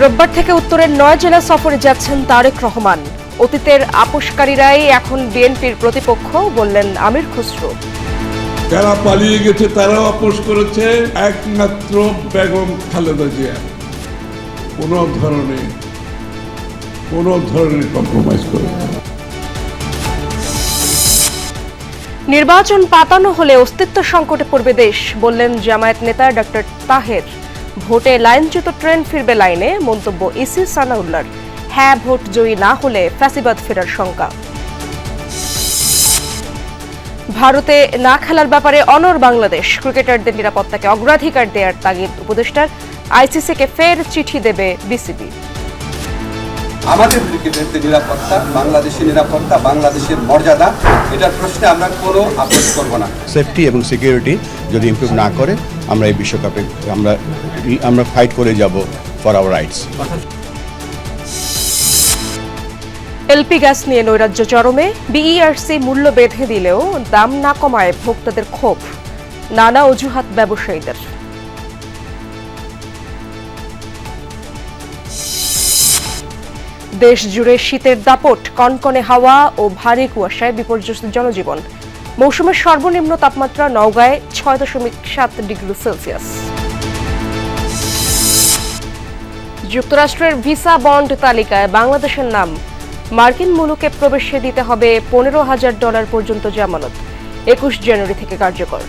রোববার থেকে উত্তরের নয় জেলা সফরে যাচ্ছেন তারেক রহমান। অতীতের আপোষকারীরাই এখন বিএনপির প্রতিপক্ষ বললেন আমির খুসরো। যারা পালিয়ে গেছে তারাও আপোষ করেছে। একমাত্র বেগম খালেদা জিয়া। কোনো ধরনের কোনো ধরনের কম্প্রোমাইজ করে নির্বাচন পাতানো হলে অস্তিত্ব সংকটে পড়বে দেশ বললেন জামায়াত নেতা ডক্টর তাহের। ভোটে লাইনচ্যুত ট্রেন ফিরবে লাইনে মন্তব্য ইসি সানাউল্লার। হ্যাঁ ভোট জয়ী না হলে ফ্যাসিবাদ ফেরার শঙ্কা। ভারতে না খেলার ব্যাপারে অনর বাংলাদেশ। ক্রিকেটারদের নিরাপত্তাকে অগ্রাধিকার দেওয়ার তাগিদ উপদেষ্টার। আইসিসিকে ফের চিঠি দেবে বিসিবি। আমাদের ক্রিকেটারদের নিরাপত্তা বাংলাদেশের নিরাপত্তা বাংলাদেশের মর্যাদা এটার প্রশ্নে আমরা কোনো আপোষ করব না। সেফটি এবং সিকিউরিটি যদি ইমপ্রুভ না করে আমরা এই বিশ্বকাপে, আমরা আমরা ফাইট করে যাব for our rights LP gas নিয়ে নৈরাজ্য চরমে বিইআরসি মূল্য বেঁধে দিলেও দাম না কমায় ভোক্তাদের ক্ষোভ। নানা অজুহাত ব্যবসায়ীদের। দেশ জুড়ে শীতের দাপট, কনকনে হাওয়া ও ভারী কুয়াশায় বিপর্যস্ত জনজীবন। মৌসুমের সর্বনিম্ন তাপমাত্রা নওগাঁয় ছয় দশমিক সাত ডিগ্রি সেলসিয়াস। যুক্তরাষ্ট্রের ভিসা বন্ড তালিকায় বাংলাদেশের নাম। মার্কিন মুলুকে প্রবেশে দিতে হবে পনেরো হাজার ডলার পর্যন্ত জামানত, একুশ জানুয়ারি থেকে কার্যকর।